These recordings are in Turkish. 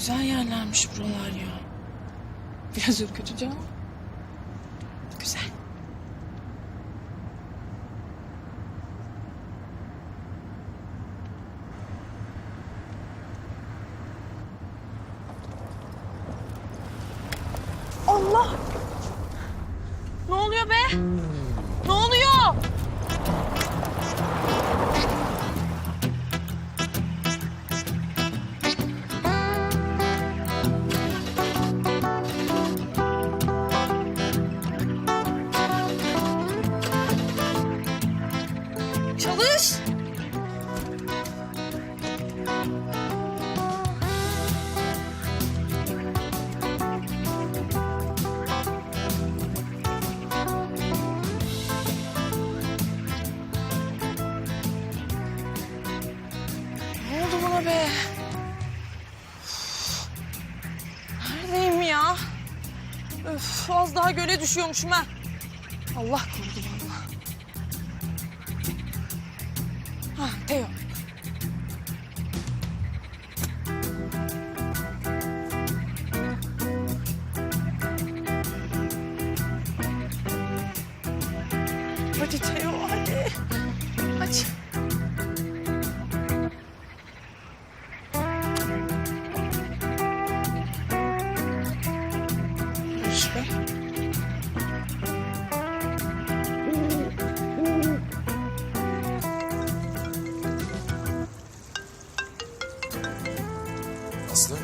güzel yerlermiş buralar ya. Biraz ürkütücü ama. Çalış. Ne oldu buna be? Neredeyim ya? Öf, az daha göle düşüyormuşum ha. Allah korudu İşte. Aslı?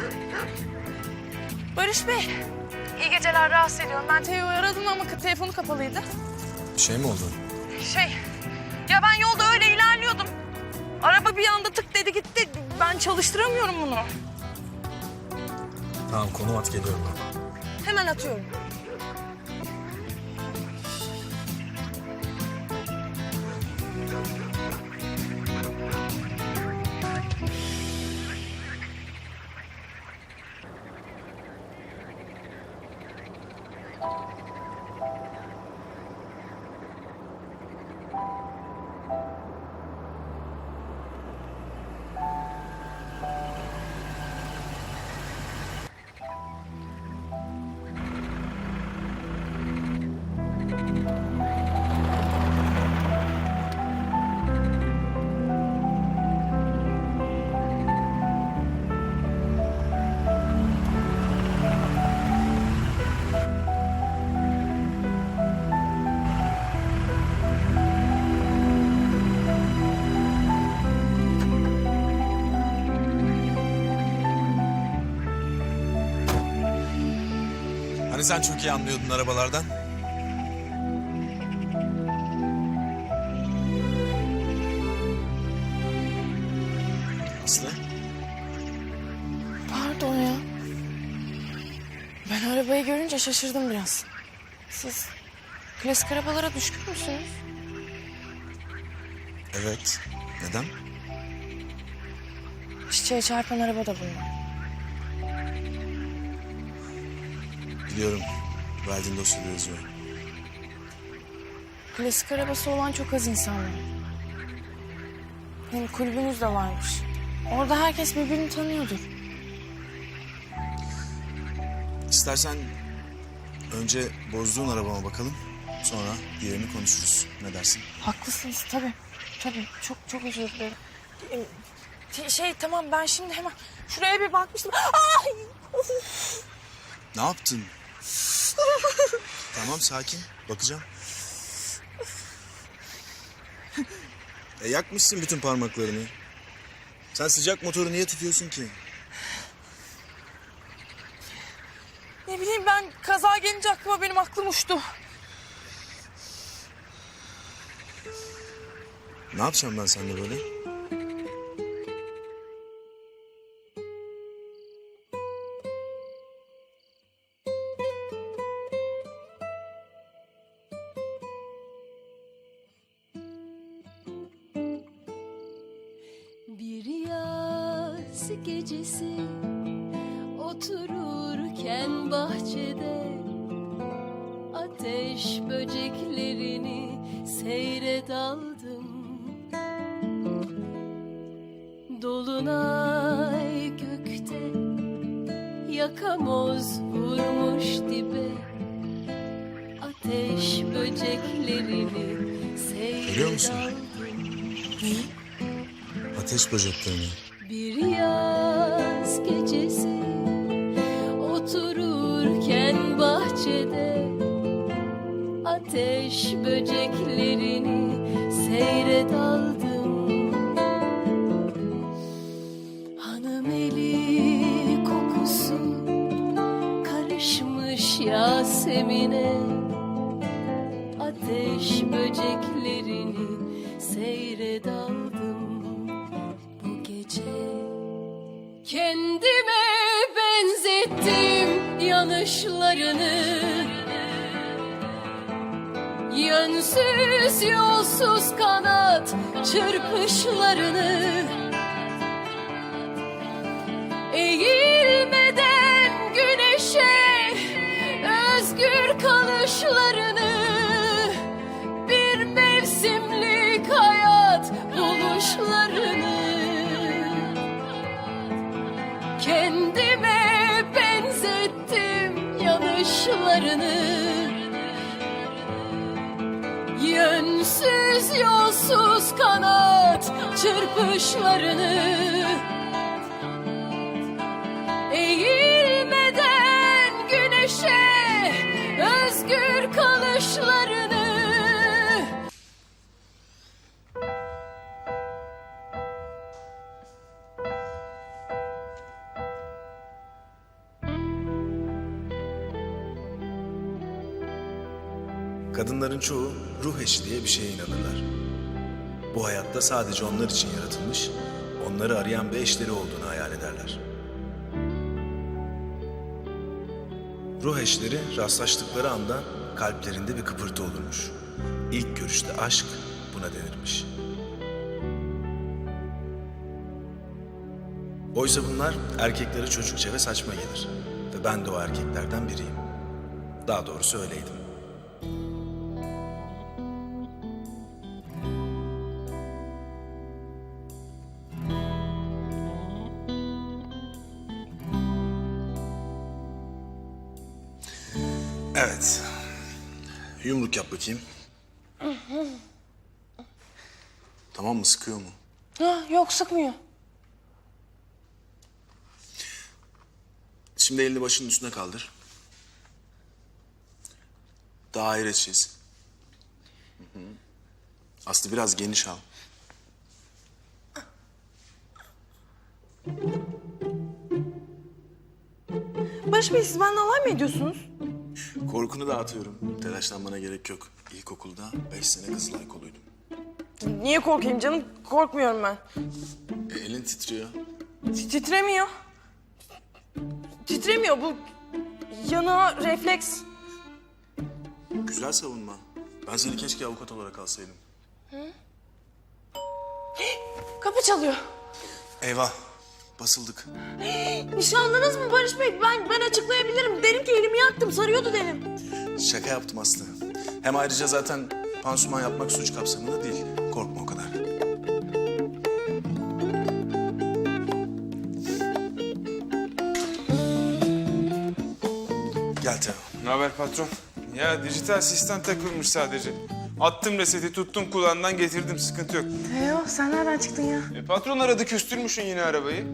Barış Bey. İyi geceler rahatsız ediyorum. Ben Teo'yu aradım ama telefonu kapalıydı. Bir şey mi oldu? Şey, ya ben yolda öyle ilerliyordum. Araba bir anda tık dedi gitti. Ben çalıştıramıyorum bunu. Tamam konum at geliyorum ben. Hemen atıyorum. Sen çok iyi anlıyordun arabalardan? Aslı? Pardon ya. Ben arabayı görünce şaşırdım biraz. Siz klasik arabalara düşkün müsünüz? Evet. Neden? Çiçeğe çarpan araba da bunlar. Biliyorum. Verdiğin dosyada yazıyor. Klasik arabası olan çok az insan var. Hem kulübünüz de varmış. Orada herkes birbirini tanıyordur. İstersen önce bozduğun arabama bakalım. Sonra diğerini konuşuruz. Ne dersin? Haklısınız tabii. Tabii çok çok özür dilerim. Ee, Şey tamam ben şimdi hemen şuraya bir bakmıştım. Ay! Of! Ne yaptın? Tamam sakin. Bakacağım. E yakmışsın bütün parmaklarını. Sen sıcak motoru niye tutuyorsun ki? Ne bileyim ben kaza gelince aklıma benim aklım uçtu. Ne yapacağım ben seninle böyle? Otururken bahçede ateş böceklerini seyre daldım. Dolunay gökte yamoz vurmuş dibe Ateş böceklerini musun? seyredaldım Ateş böceklerini. Bir yaz gecesi Bahçede Ateş böceklerini seyredaldım Hanım eli kokusu Karışmış Yasemin'e. Ateş böceklerini seyredaldım bu gece Kendime benzettim yanışlarını Yönsüz yolsuz kanat çırpışlarını Eğilmeden güneşe özgür kalışlarını Bir mevsimlik hayat buluşlarını Kendime benzettim yanışlarını Yönsüz yolsuz kanat çırpışlarını Eğilmeden güneşe özgür kalışlarını. Kadınların çoğu ruh eşi diye bir şeye inanırlar. Bu hayatta sadece onlar için yaratılmış, onları arayan bir eşleri olduğunu hayal ederler. Ruh eşleri rastlaştıkları anda kalplerinde bir kıpırtı olurmuş. İlk görüşte aşk buna denirmiş. Oysa bunlar erkeklere çocukça ve saçma gelir. Ve ben de o erkeklerden biriyim. Daha doğrusu öyleydim. Yap bakayım. Tamam mı? Sıkıyor mu? Ha, yok sıkmıyor. Şimdi elini başının üstüne kaldır. Daire çiz. Hı hı. Aslı biraz geniş al. Barış Bey siz benimle alay mı ediyorsunuz? Korkunu dağıtıyorum. Telaşlanmana gerek yok. İlkokulda beş sene Kızılay koluydum. Niye korkayım canım? Korkmuyorum ben. E, elin titriyor. Ti- Titremiyor. Titremiyor bu yana refleks. Güzel savunma. Ben seni keşke avukat olarak alsaydım. Kapı çalıyor. Eyvah. Basıldık. Nişanlınız mı Barış Bey? Ben ben açıklayabilirim. Derim ki elimi yaktım, sarıyordu derim. Şaka yaptım Aslı. Hem ayrıca zaten pansuman yapmak suç kapsamında değil. Korkma o kadar. Gel Teo. Ne haber patron? Ya dijital sistem takılmış sadece. Attım reseti tuttum kulağından getirdim sıkıntı yok. Teo sen nereden çıktın ya? E, patron aradı küstürmüşsün yine arabayı.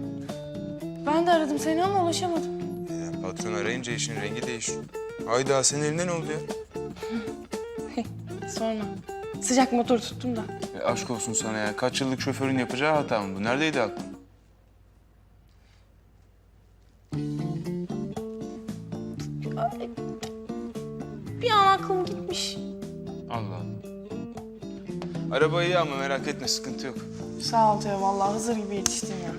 Ben de aradım seni ama ulaşamadım. Ya, patron arayınca işin rengi değişiyor. Hayda senin elinde ne oldu ya? Sonra. Sıcak motor tuttum da. E, aşk olsun sana ya. Kaç yıllık şoförün yapacağı hata mı bu? Neredeydi aklın? Araba iyi ama merak etme sıkıntı yok. Sağ ol Teo vallahi Hızır gibi yetiştin ya.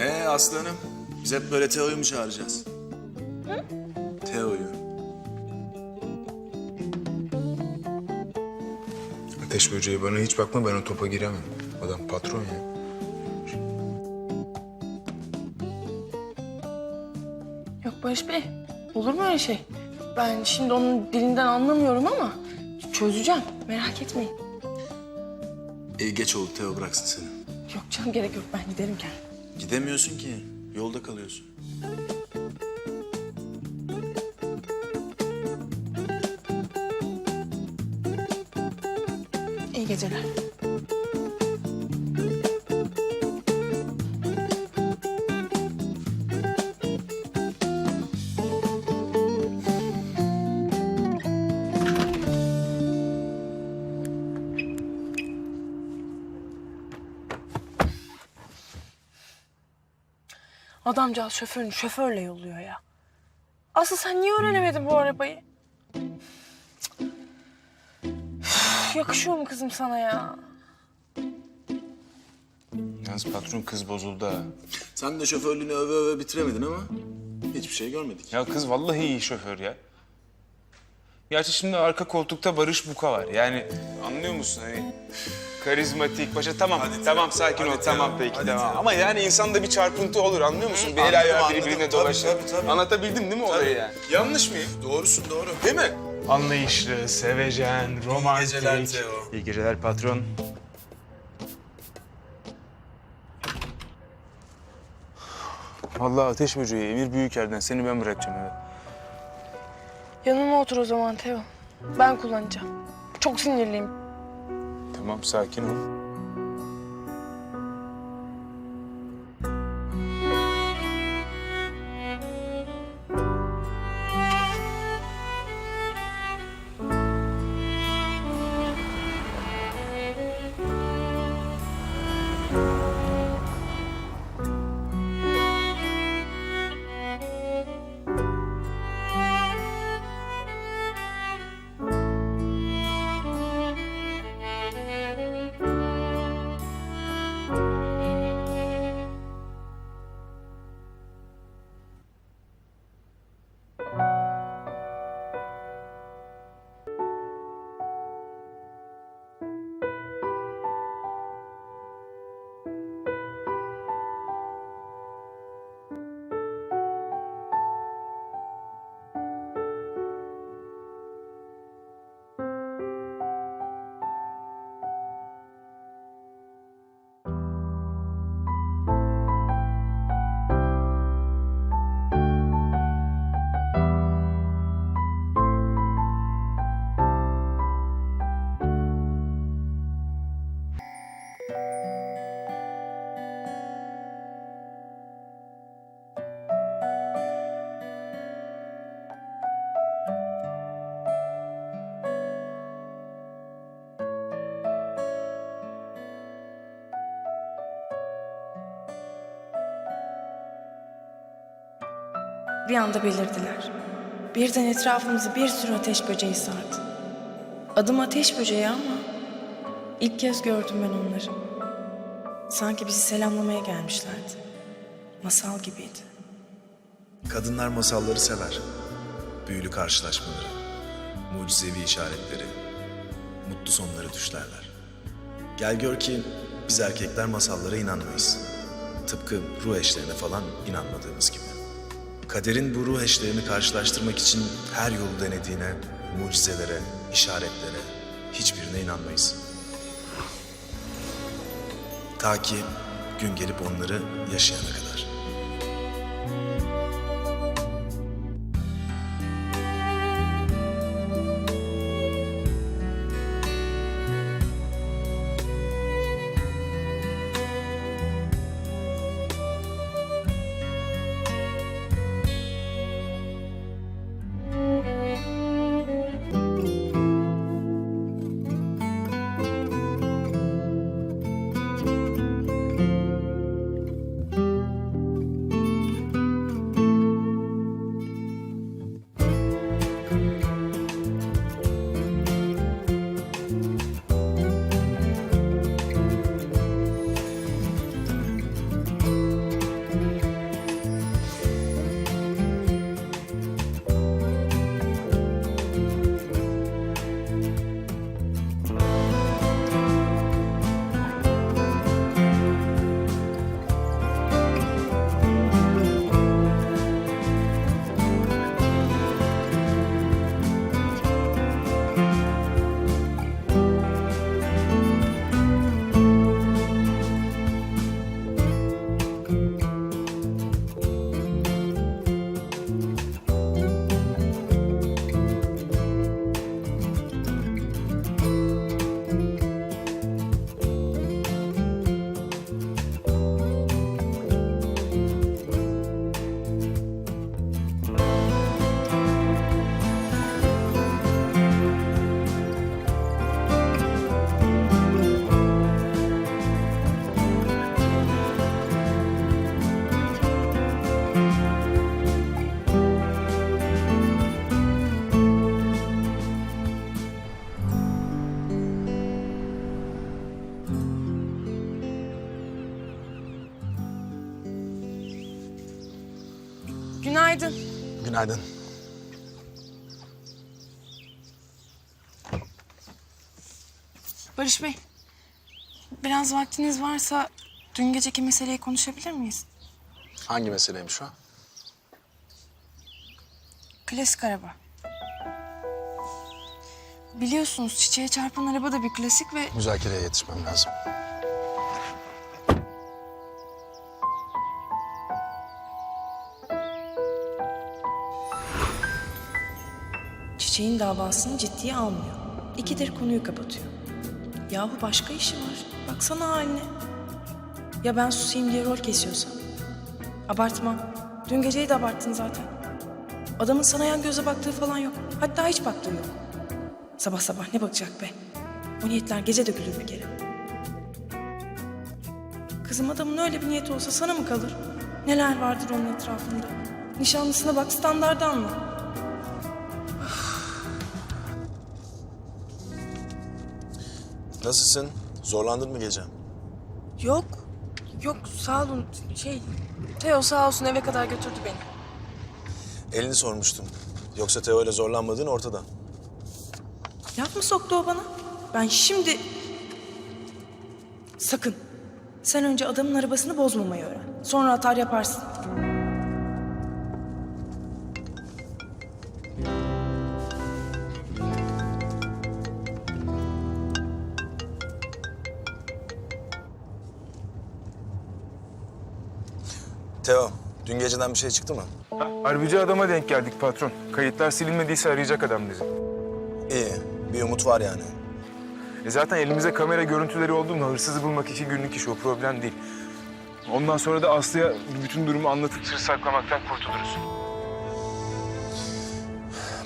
Ee aslanım, biz hep böyle Teo'yu mu çağıracağız? Teo'yu. Ateş böceği bana hiç bakma ben o topa giremem. Adam patron ya. Yok Barış Bey olur mu öyle şey? Ben şimdi onun dilinden anlamıyorum ama çözeceğim merak etmeyin. İyi geç oldu Teo bıraksın seni. Yok canım gerek yok ben giderim kendim. Gidemiyorsun ki. Yolda kalıyorsun. İyi geceler. Adamcağız şoförünü şoförle yolluyor ya. Asıl sen niye öğrenemedin bu arabayı? Üf, Yakışıyor mu kızım sana ya? Yalnız patron kız bozuldu ha. Sen de şoförlüğünü öve öve bitiremedin ama hiçbir şey görmedik. Ya kız vallahi iyi şoför ya. Gerçi şimdi arka koltukta Barış Buka var. Yani anlıyor musun hani karizmatik başa tamam tamam sakin ol tamam peki tamam. Ama yani insanda bir çarpıntı olur anlıyor musun? bir el ayağı anladım. birbirine Tabii, dolaşır. tabii, tabii. Anlatabildim değil mi olayı yani? Yanlış mıyım? Doğrusun doğru. Değil mi? Anlayışlı, sevecen, romantik. geceler Teo. İyi geceler patron. Vallahi ateş böceği Emir Büyüker'den seni ben bırakacağım eve. Yanıma otur o zaman Teo. Ben kullanacağım. Çok sinirliyim. Tamam sakin ol. Bir anda belirdiler. Birden etrafımızı bir sürü ateş böceği sardı. Adım ateş böceği ama ilk kez gördüm ben onları. Sanki bizi selamlamaya gelmişlerdi. Masal gibiydi. Kadınlar masalları sever. Büyülü karşılaşmaları, mucizevi işaretleri, mutlu sonları düşlerler. Gel gör ki biz erkekler masallara inanmayız. Tıpkı ruh eşlerine falan inanmadığımız gibi. Kaderin bu ruh eşlerini karşılaştırmak için her yolu denediğine, mucizelere, işaretlere, hiçbirine inanmayız. Ta ki gün gelip onları yaşayana kadar. Günaydın. Barış Bey, biraz vaktiniz varsa dün geceki meseleyi konuşabilir miyiz? Hangi meseleymiş o? Klasik araba. Biliyorsunuz çiçeğe çarpan araba da bir klasik ve Müzakereye yetişmem lazım. Çiçeğin davasını ciddiye almıyor. İkidir konuyu kapatıyor. Yahu başka işi var. Baksana haline. Ya ben susayım diye rol kesiyorsam? Abartma. Dün geceyi de abarttın zaten. Adamın sana yan göze baktığı falan yok. Hatta hiç baktığı yok. Sabah sabah ne bakacak be? O niyetler gece dökülür bir kere. Kızım adamın öyle bir niyeti olsa sana mı kalır? Neler vardır onun etrafında? Nişanlısına bak standardı anla. Nasılsın? Zorlandın mı gece? Yok. Yok sağ olun. Şey, Teo sağ olsun eve kadar götürdü beni. Elini sormuştum. Yoksa Teo ile zorlanmadığın ortada. Laf mı soktu o bana? Ben şimdi... Sakın. Sen önce adamın arabasını bozmamayı öğren. Sonra atar yaparsın. Dün geceden bir şey çıktı mı? Harbici adama denk geldik patron. Kayıtlar silinmediyse arayacak adam bizi. İyi, bir umut var yani. E zaten elimizde kamera görüntüleri oldu mu hırsızı bulmak iki günlük iş o problem değil. Ondan sonra da Aslı'ya bütün durumu anlatıp sır saklamaktan kurtuluruz.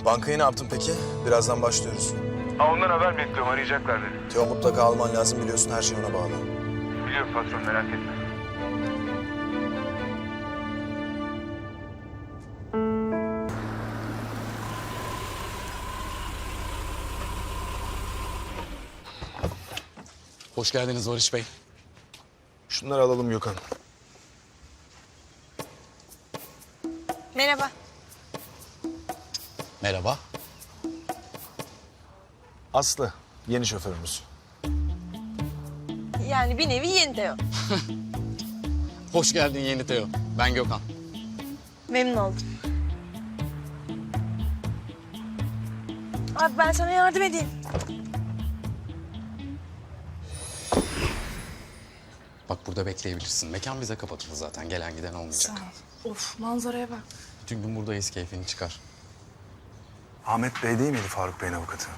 Bankayı ne yaptın peki? Birazdan başlıyoruz. Ha ondan haber bekliyorum arayacaklar beni. Teo mutlaka alman lazım biliyorsun her şey ona bağlı. Biliyorum patron merak etme. Hoş geldiniz Barış Bey. Şunları alalım Gökhan. Merhaba. Merhaba. Aslı, yeni şoförümüz. Yani bir nevi yeni Teo. Hoş geldin yeni Teo. Ben Gökhan. Memnun oldum. Abi ben sana yardım edeyim. Bak burada bekleyebilirsin. Mekan bize kapatıldı zaten. Gelen giden olmayacak. Of manzaraya bak. Bütün gün buradayız. Keyfini çıkar. Ahmet Bey değil miydi Faruk Bey'in avukatı?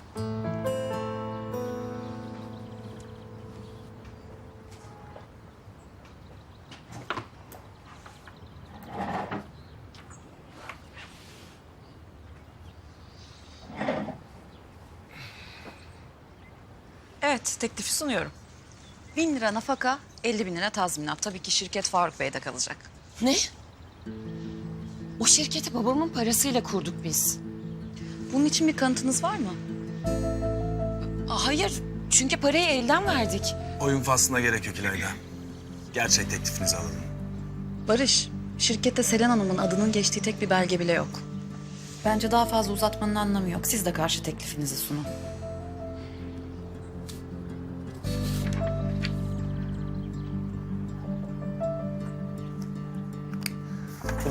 Evet, teklifi sunuyorum. Bin lira nafaka, 50 bin lira tazminat. Tabii ki şirket Faruk Bey'de kalacak. Ne? O şirketi babamın parasıyla kurduk biz. Bunun için bir kanıtınız var mı? Hayır, çünkü parayı elden verdik. Oyun faslına gerek yok İlayda. Gerçek teklifinizi alalım. Barış, şirkette Selen Hanım'ın adının geçtiği tek bir belge bile yok. Bence daha fazla uzatmanın anlamı yok. Siz de karşı teklifinizi sunun.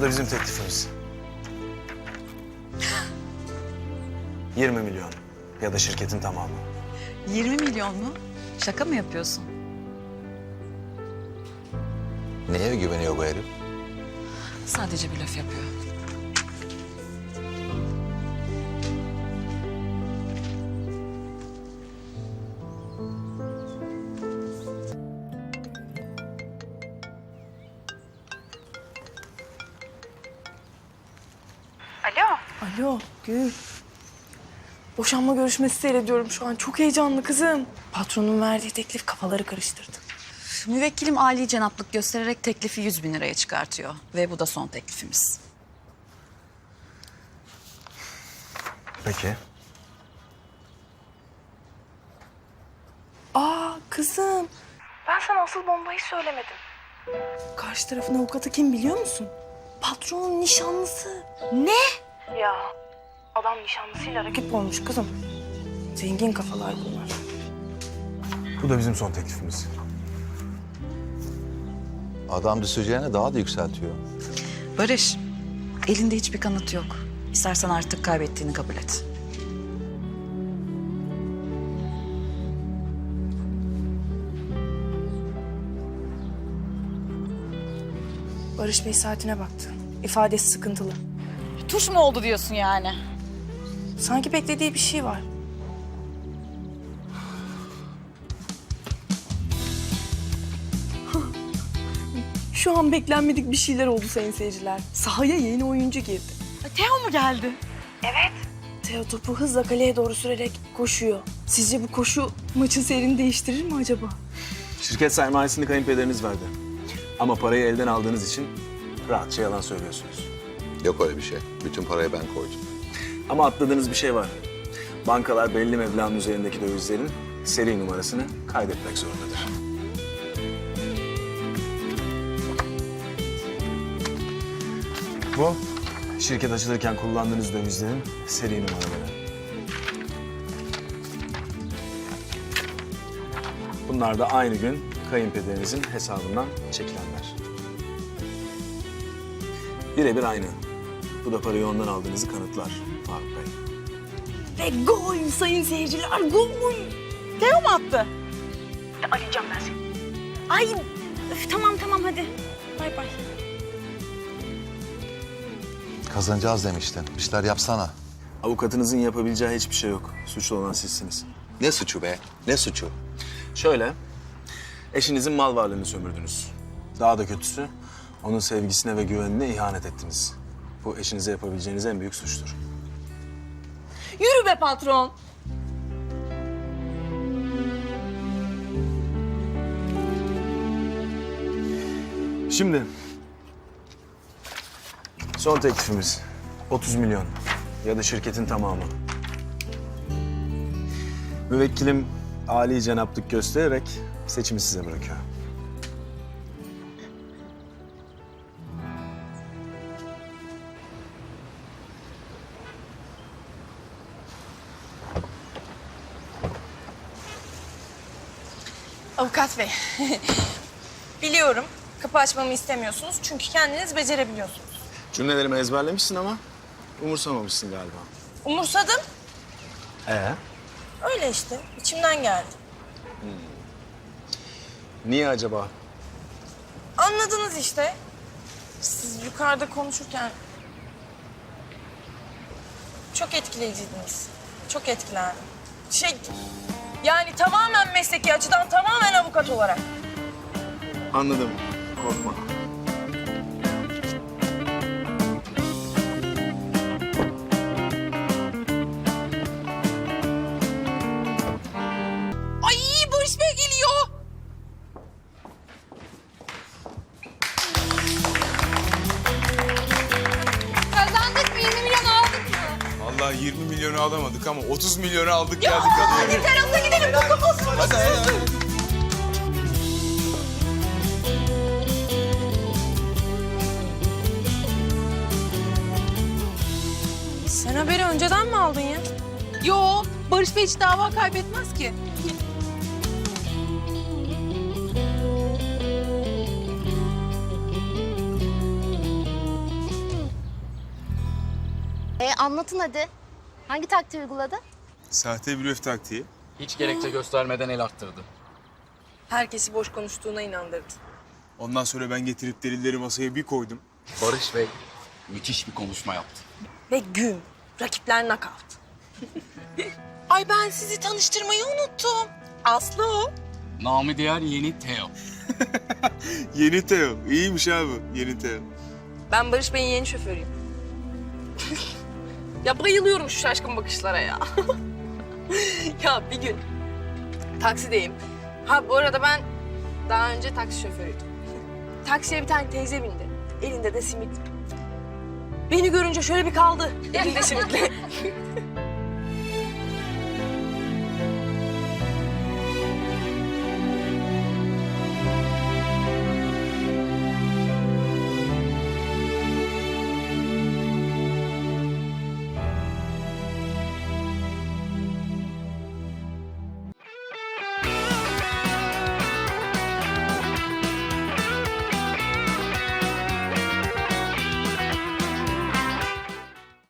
Da bizim teklifimiz. 20 milyon ya da şirketin tamamı. 20 milyon mu? Şaka mı yapıyorsun? Neye güveniyor bu herif? Sadece bir laf yapıyor. Alo Gül. Boşanma görüşmesi seyrediyorum şu an. Çok heyecanlı kızım. Patronun verdiği teklif kafaları karıştırdı. Müvekkilim Ali cenaplık göstererek teklifi 100 bin liraya çıkartıyor. Ve bu da son teklifimiz. Peki. Aa kızım. Ben sana asıl bombayı söylemedim. Karşı tarafın avukatı kim biliyor musun? patronun nişanlısı. Ya adam nişanlısıyla rakip olmuş kızım. Zengin kafalar bunlar. Bu da bizim son teklifimiz. Adam düşeceğine daha da yükseltiyor. Barış, elinde hiçbir kanıt yok. İstersen artık kaybettiğini kabul et. Barış Bey saatine baktı. İfadesi sıkıntılı. Tuş mu oldu diyorsun yani? Sanki beklediği bir şey var. Şu an beklenmedik bir şeyler oldu sayın seyirciler. Sahaya yeni oyuncu girdi. Teo mu geldi? Teo topu hızla kaleye doğru sürerek koşuyor. Sizce bu koşu maçın seyrini değiştirir mi acaba? Şirket sermayesini kayınpederiniz verdi. Ama parayı elden aldığınız için rahatça yalan söylüyorsunuz. Yok öyle bir şey. Bütün parayı ben koydum. Ama atladığınız bir şey var. Bankalar belli meblağın üzerindeki dövizlerin seri numarasını kaydetmek zorundadır. Bu, şirket açılırken kullandığınız dövizlerin seri numaraları. Bunlar da aynı gün kayınpederinizin hesabından çekilenler. Birebir aynı. Bu da parayı ondan aldığınızı kanıtlar Faruk Bey. Ve gol sayın seyirciler gol. Teo mu attı? Arayacağım ben seni. Ay öf, tamam tamam hadi. Bay bay. Kazanacağız demiştin. Bir şeyler yapsana. Avukatınızın yapabileceği hiçbir şey yok. Suçlu olan sizsiniz. Ne suçu be? Ne suçu? Şöyle, eşinizin mal varlığını sömürdünüz. Daha da kötüsü, onun sevgisine ve güvenine ihanet ettiniz. Bu eşinize yapabileceğiniz en büyük suçtur. Yürü be patron. Şimdi, son teklifimiz 30 milyon ya da şirketin tamamı. Müvekkilim Ali cenaplık göstererek seçimi size bırakıyor. Biliyorum kapı açmamı istemiyorsunuz çünkü kendiniz becerebiliyorsunuz. Cümlelerimi ezberlemişsin ama umursamamışsın galiba. Umursadım. Ee? Öyle işte. içimden geldi. Niye acaba? Anladınız işte. Siz yukarıda konuşurken çok etkileyiciydiniz. Çok etkilendim. Şey, yani tamamen mesleki açıdan, tamamen avukat olarak. Anladım. Korkma. Ay Barış Bey geliyor. Kazandık mı 20 milyon aldık mı? Vallahi 20 milyonu alamadık ama 30 milyonu aldık geldik adaya. Tarafına gidelim. Sen haberi önceden mi aldın ya? Yo Barış Bey hiç dava kaybetmez ki. E, anlatın hadi. Hangi taktiği uyguladı? Sahte blöf taktiği. Hiç gerekçe göstermeden el attırdı. Herkesi boş konuştuğuna inandırdı. Ondan sonra ben getirip delilleri masaya bir koydum. Barış Bey müthiş bir konuşma yaptı. Ve gün. Rakipler nakavt. Ay ben sizi tanıştırmayı unuttum. Aslı o. Nami diğer yeni Teo. Yeni Teo. İyiymiş abi. Yeni Teo. Ben Barış Bey'in yeni şoförüyüm. ya bayılıyorum şu şaşkın bakışlara ya. Ya bir gün taksideyim. Ha bu arada ben daha önce taksi şoförüydüm. Taksiye bir tane teyze bindi. Elinde de simit. Beni görünce şöyle bir kaldı elinde simitle.